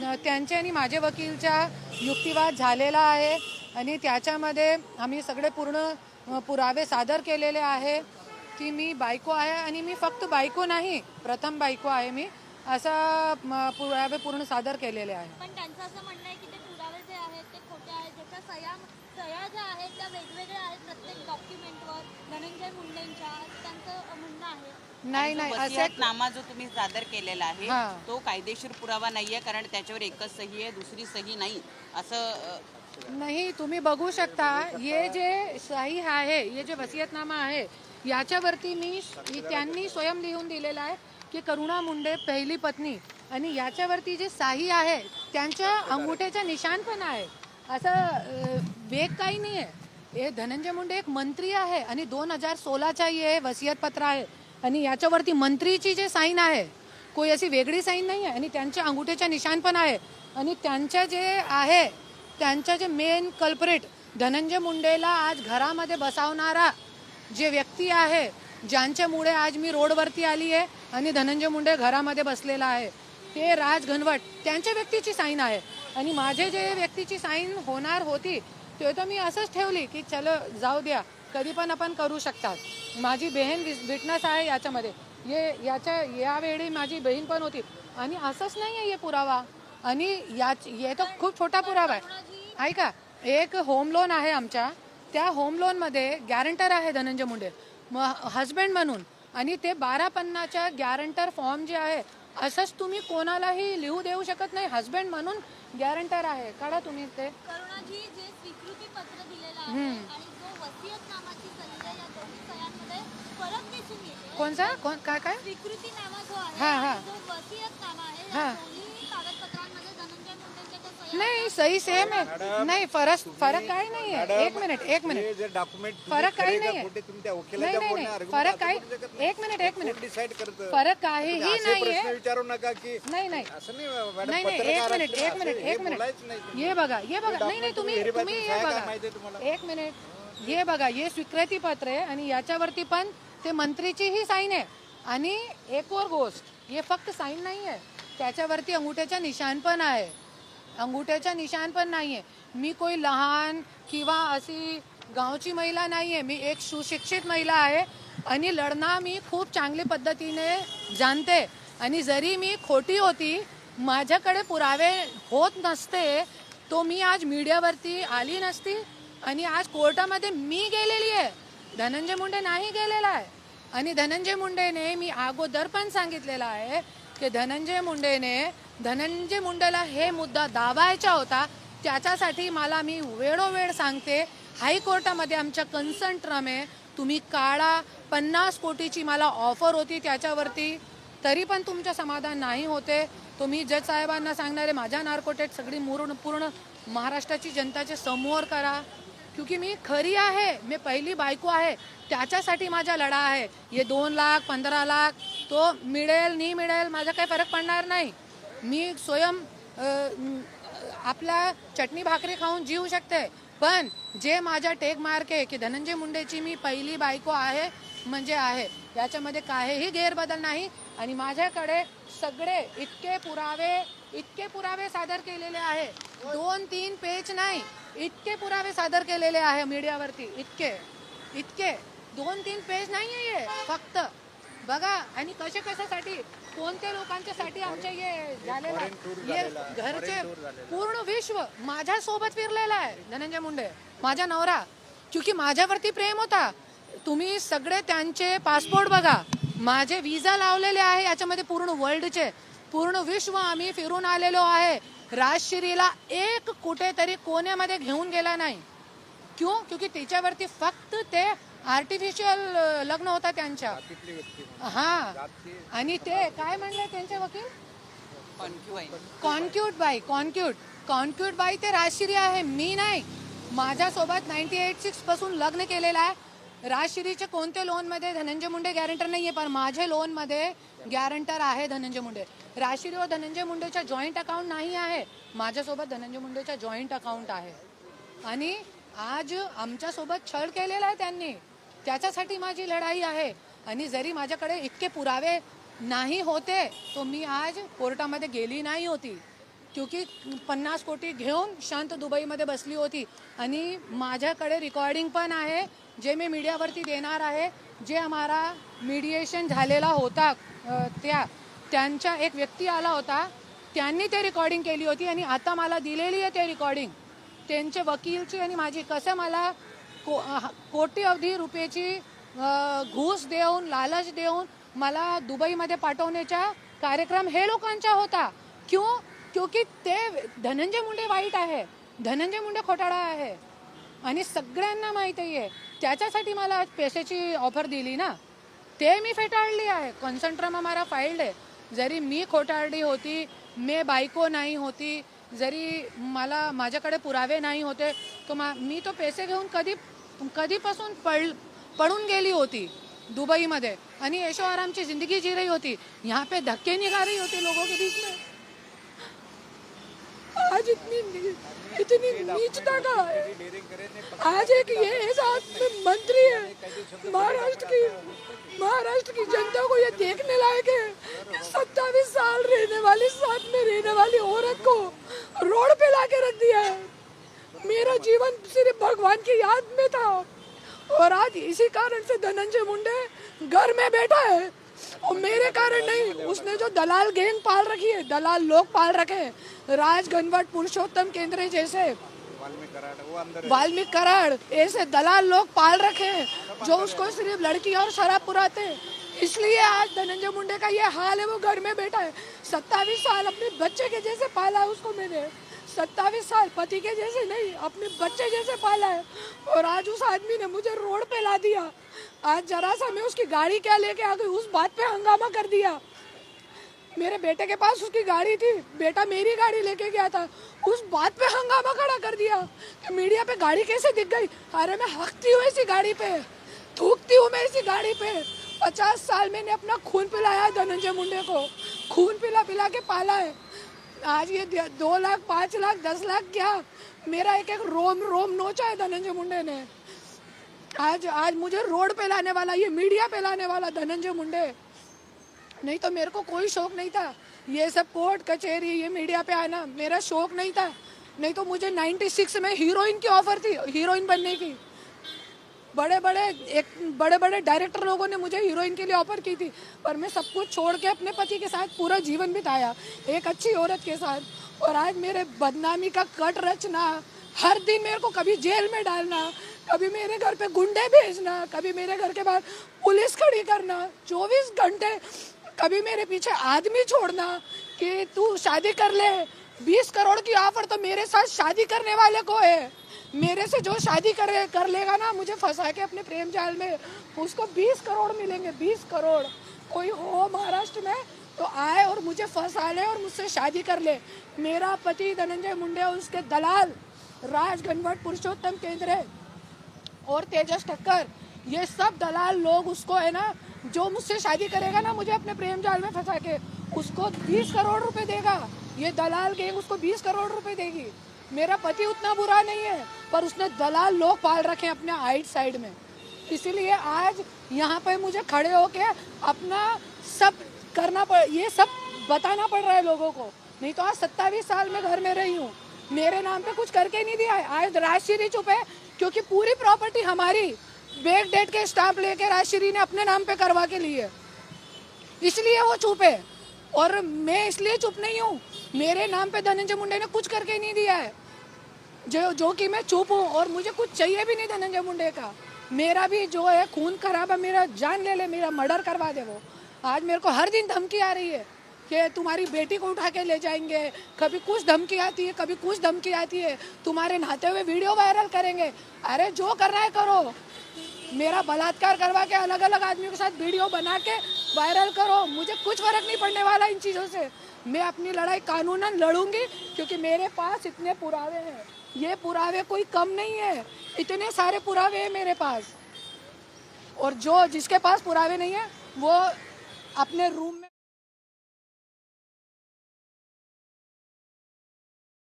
त्यांचे आणि माझे वकीलच्या युक्तिवाद झालेला आहे आणि त्याच्यामध्ये आम्ही सगळे पूर्ण पुरावे सादर केलेले आहे की मी बायको आहे आणि मी फक्त बायको नाही प्रथम बायको आहे मी असा पुरावे पूर्ण सादर केलेले आहे. पण त्यांचं असं म्हणणं आहे की ते पुरावे जे आहेत ते खोटे आहेत ज्याच्या सया सया ज्या आहेत त्या वेगवेगळ्या आहेत प्रत्येक डॉक्युमेंटवर धनंजय मुंडेंच्या त्यांचं म्हणणं आहे. नाही नाही असं वसियतनामा जो तुम्ही सादर केलेला आहे. तो कायदेशीर पुरावा नाहीये कारण त्याच्यावर एकच सही आहे दुसरी सही नाही. असं नाही तुम्ही बघू शकता हे जे सही आहे हे जे वसियतनामा आहे याच्यावरती मी त्यांनी स्वयं लिहून दिलेला आहे की करुणा मुंडे पहिली पत्नी. आणि याच्यावरती जे साही आहे त्यांच्या अंगुठ्याचा निशाण पण आहे. असं वेग काही नाही आहे हे धनंजय मुंडे एक मंत्री आहे आणि दोन हजार सोळाचा हे वसियत पत्र आहे. आणि याच्यावरती मंत्रीची जे साईन आहे कोई अशी वेगळी साईन नाही आहे. आणि त्यांच्या अंगुठ्याच्या निशाण पण आहे. आणि त्यांच्या जे आहे त्यांच्या जे मेन कल्परेट धनंजय मुंडेला आज घरामध्ये बसावणारा जे व्यक्ती आहे ज्यांच्यामुळे आज मी रोडवरती आली आहे आणि धनंजय मुंडे घरामध्ये बसलेला आहे ते राज घनवट त्यांच्या व्यक्तीची साईन आहे. आणि माझे जे व्यक्तीची साईन होणार होती ते तर मी असंच ठेवली की चलो जाऊ द्या. कधी पण आपण करू शकतात. माझी बहीण विटनेस आहे याच्यामध्ये. ये याच्या यावेळी माझी बहीण पण होती. आणि असंच नाही आहे हे पुरावा. आणि या हे तर खूप छोटा पुरावा आहे. ऐका एक होम लोन आहे आमच्या. त्या होम लोनमध्ये गॅरंटर आहे धनंजय मुंडे. म हजबंड म्हणून. आणि ते बारा पन्नाच्या गॅरंटर फॉर्म जे आहे असंच तुम्ही कोणालाही लिहू देऊ शकत नाही. हजबंड म्हणून गॅरंटर आहे. काढा तुम्ही ते. करुणाजी जे स्वीकृती पत्र कोणचा कोण काय आहे हा, हा. आणि जो वसियतनामा आहे हा. या दोन्ही कागदपत्रांमध्ये धनंजय मुंडेंच्या ज्या सह्या नाही सही सेम आहे नाही फरक फरक काही नाही आहे एक मिनिट एक मिनिट। हे जे डॉक्युमेंट फरक काही नाही कुठे तुम्ही त्या नाही वकिलाच्या नाही नाही फरक काही करू नाही. एक मिनिट एक मिनिट। डिसाईड करतं? फरक काहीही तुम्ही असे नाही प्रश्न आहे. विचारू नका की नाही नाही. असं नाही मॅडम नाही नाही एक पत्रकार मिनिट एक असं मिनिट हे एक बोलायचं नाही मिनिट हे बघा हे बघा. नाही नाही तुम्ही तुम्ही तुम्ही हे बघा. माहिती तुम्हाला? एक मिनिट. हे बघा हे स्वीकृती पत्र आहे आणि याच्यावरती पण ते मंत्रीचीही साईन आहे. आणि एक और गोष्ट हे फक्त साईन नाही आहे त्याच्यावरती अंगुठ्याचा निशाण पण आहे. अंगुठ्याचा निशाण पण नाही आहे मी कोई लहान किंवा अशी गावची महिला नाही आहे मी एक सुशिक्षित महिला आहे आणि लढणं मी खूप चांगल्या पद्धतीने जाणते. आणि जरी मी खोटी होती माझ्याकडे पुरावे होत नसते तो मी आज मीडियावरती आली नसती आणि आज कोर्टामध्ये मी गेलेली आहे. धनंजय मुंडे नाही गेलेला आहे. आणि धनंजय मुंडेने मी अगोदर पण सांगितलेलं आहे की धनंजय मुंडेने धनंजय मुंडेला हे मुद्दा दाबायचा होता त्याच्यासाठी मला मी वेळोवेळ सांगते हायकोर्टामध्ये आमच्या कन्सर्न आहे तुम्ही काढा पन्नास कोटीची मला ऑफर होती त्याच्यावरती तरी पण तुमचं समाधान नाही होते. तुम्ही जज साहेबांना सांगणारे माझ्या नार्कोटेट सगळी मुरून पूर्ण महाराष्ट्राची जनताच्या समोर करा. क्योंकि मी खरी आहे मी पहिली बायको आहे त्याच्यासाठी माझा लढा आहे. हे दोन लाख पंधरा लाख तो मिळेल नाही मिळेल माझा काही फरक पडणार नाही. मी स्वयं आपला चटणी भाकरी खाऊन जीव शकते. पण जे माझ्या टेक मार्क आहे की धनंजय मुंडेची मी पहिली बायको आहे म्हणजे आहे. याच्यामध्ये काहीही गैरबदल नाही. आणि माझ्याकडे सगळे इतके पुरावे इतके पुरावे सादर केलेले आहे. दोन तीन पेज नाही. इतके पुरावे सादर केलेले आहे मीडियावरती. इतके. इतके. दोन तीन पेज नाही आहे हे, फक्त. बघा आणि कशा कशासाठी? कोणत्या लोकांच्यासाठी आमच्या हे झालेलं हे घरचे पूर्ण विश्व माझ्या सोबत फिरलेला आहे धनंजय मुंडे. माझा नवरा. क्योंकि माझ्यावरती प्रेम होता. तुम्ही सगळे त्यांचे पासपोर्ट बघा. माझे विजा लावलेले आहे याच्यामध्ये पूर्ण वर्ल्डचे पूर्ण विश्व आम्ही फिरून आलेलो आहे. राजश्रीला एक कुठेतरी कोण्यामध्ये घेऊन गेला नाही. क्यों? क्योंकि तिच्यावरती फक्त ते आर्टिफिशियल लग्न होता त्यांच्या. हा. आणि ते काय म्हणले त्यांचे वकील? कॉन्क्यूट बाई कॉन्क्यूट. कॉन्क्यूट बाई ते राजश्री आहे मी नाही. माझ्यासोबत नाईन्टी एट सिक्सपासून लग्न केलेलं आहे. राजश्रीचे कोणते लोनमध्ये धनंजय मुंडे गॅरंटर नाही आहे पण माझे लोनमध्ये गॅरंटर आहे धनंजय मुंडे. राजश्री व धनंजय मुंडेच्या जॉईंट अकाउंट नाही आहे. माझ्यासोबत धनंजय मुंडेच्या जॉईंट अकाउंट आहे. आणि आज आमच्यासोबत छळ केलेला आहे त्यांनी. त्याच्यासाठी माझी लढाई आहे. आणि जरी माझ्याकडे इतके पुरावे नाही होते तो मी आज कोर्टामध्ये गेली नाही होती. क्योंकि पन्नास कोटी घेऊन शांत दुबईमध्ये बसली होती. आणि माझ्याकडे रेकॉर्डिंग पण आहे. जे मी मीडियावरती देणार आहे जे आम्हाला मीडिएशन झालेला होता त्या त्यांच्या एक व्यक्ती आला होता त्यांनी ते रेकॉर्डिंग केली होती आणि आता मला दिलेली आहे ते रेकॉर्डिंग त्यांचे वकीलची आणि माझी कसं मला को कोटी अवधी रुपयेची घूस देऊन लालच देऊन मला दुबईमध्ये पाठवण्याचा कार्यक्रम हे लोकांचा होता. क्यों? क्योंकि ते धनंजय मुंडे वाईट आहे. धनंजय मुंडे खोटाळा आहे. आणि सगळ्यांना माहिती आहे. त्याच्यासाठी मला आज पैशाची ऑफर दिली ना ते मी फेटाळली आहे. कॉन्सन्ट्रम मला फाईल्ड आहे. जरी मी खोटारडी होती मी बायको नाही होती जरी मला माझ्याकडे पुरावे नाही होते तो मा मी तो पैसे घेऊन कधी कधीपासून पळ पडून गेली होती दुबईमध्ये. आणि ऐशो आरामची जिंदगी जी रही होती यहाँ पे धक्के निघा रही होती लोगों के बीच में. आज इतनी इतनी नीचता का है आज एक ये आदमी मंत्री है। महाराष्ट्र की महाराष्ट्र की जनता को ये देखने लायक है। सत्तावीस साल रहने वाली, साथ में रहने वाली औरत को रोड पे ला के रख दिया है। मेरा जीवन सिर्फ़ भगवान की याद में था। और आज इसी कारण से धनंजय मुंडे घर में बैठा है। और मेरे कारण नहीं, उसने जो दलाल गैंग पाल रखी है, दलाल लोग पाल रखे हैं। राज गनवट पुरुषोत्तम केंद्र जैसे, वाल्मीकि कराड़, ऐसे दलाल लोग पाल रखे हैं, जो उसको सिर्फ़ लड़की और शराब पुराते हैं। इसलिए आज धनंजय मुंडे का ये हाल है, वो घर में बैठा है। सत्तावीस साल अपने बच्चे के जैसे पाला है उसको मैंने। सत्तावीस साल पति के जैसे नहीं, अपने बच्चे जैसे पाला है। और आज उस आदमी ने मुझे रोड पे ला दिया। आज जरा सा मैं उसकी गाड़ी क्या लेके आ गई, उस बात पे हंगामा कर दिया। मेरे बेटे के पास उसकी गाड़ी थी, बेटा मेरी गाड़ी लेके गया था। उस बात पे हंगामा खड़ा कर दिया कि मीडिया पे गाड़ी कैसे दिख गई? अरे मैं हकती हूँ इसी गाड़ी पे, थूकती हूँ मैं इसी गाड़ी पे। पचास साल मैंने अपना खून पिलाया धनंजय मुंडे को। खून पिला पिला के पाला है। आज ये दो लाख, पाँच लाख, दस लाख क्या? मेरा एक एक रोम रोम नोचा है धनंजय मुंडे ने। आज आज मुझे रोड पे लाने वाला, ये मीडिया पे लाने वाला धनंजय मुंडे। नहीं तो मेरे को कोई शौक नहीं था। ये सब कोर्ट, कचहरी, ये मीडिया पे आना, मेरा शौक नहीं था। नहीं तो मुझे 96 में हीरोइन की ऑफ़र थी हीरोइन बनने की। बड़े बड़े एक बड़े बड़े डायरेक्टर लोगों ने मुझे हीरोइन के लिए ऑफ़र की थी, पर मैं सब कुछ छोड़ के अपने पति के साथ पूरा जीवन बिताया, एक अच्छी औरत के साथ। और आज मेरे बदनामी का कट रचना, हर दिन मेरे को कभी जेल में डालना, कभी मेरे घर पे गुंडे भेजना, कभी मेरे घर के बाहर पुलिस खड़ी करना, चौबीस घंटे कभी मेरे पीछे आदमी छोड़ना कि तू शादी कर ले बीस करोड़ की ऑफ़र तो मेरे साथ शादी करने वाले को है। मेरे से जो शादी करे, कर लेगा ना, मुझे फंसा के अपने प्रेम जाल में, उसको बीस करोड़ मिलेंगे, बीस करोड़। कोई हो महाराष्ट्र में तो आए और मुझे फंसा ले और मुझसे शादी कर ले। मेरा पति धनंजय मुंडे और उसके दलाल राज गनवट पुरुषोत्तम केंद्र और तेजस ठक्कर, ये सब दलाल लोग उसको है ना, जो मुझसे शादी करेगा ना, मुझे अपने प्रेम जाल में फंसा के, उसको 20 करोड़ रुपए देगा। ये दलाल गैंग उसको 20 करोड़ रुपए देगी। मेरा पति उतना बुरा नहीं है, पर उसने दलाल लोग पाल रखे हैं अपने आइट साइड में। इसीलिए आज यहाँ पे मुझे खड़े होके अपना सब करना पड़, ये सब बताना पड़ रहा है लोगों को। नहीं तो आज सत्तावीस साल में घर में रही हूँ। मेरे नाम पे कुछ करके नहीं दिया है। आज राजश्री चुप है क्योंकि पूरी प्रॉपर्टी हमारी बैक डेट के स्टाम्प लेके राजश्री ने अपने नाम पे करवा के लिए इसलिए वो चुप है और मैं इसलिए चुप नहीं हूँ। मेरे नाम पे धनंजय मुंडे ने कुछ करके नहीं दिया है। जो जो कि मैं चुप हूँ और मुझे कुछ चाहिए भी नहीं धनंजय मुंडे का। मेरा भी जो है, खून खराब है, मेरा जान ले ले, मेरा मर्डर करवा दे वो। आज मेरे को हर दिन धमकी आ रही है कि तुम्हारी बेटी को उठा के ले जाएँगे। कभी कुछ धमकी आती है, कभी कुछ धमकी आती है। तुम्हारे नहाते हुए वीडियो वायरल करेंगे। अरे जो करना है करो। मेरा बलात्कार करवा के अलग अलग आदमियों के साथ वीडियो बना के वायरल करो। मुझे कुछ फ़र्क नहीं पड़ने वाला इन चीज़ों से। मैं अपनी लड़ाई कानूनन लड़ूँगी, क्योंकि मेरे पास इतने पुरावे हैं। ये पुरावे कोई कम नहीं है। इतने सारे पुरावे हैं मेरे पास। और जो जिसके पास पुरावे नहीं है, वो अपने रूम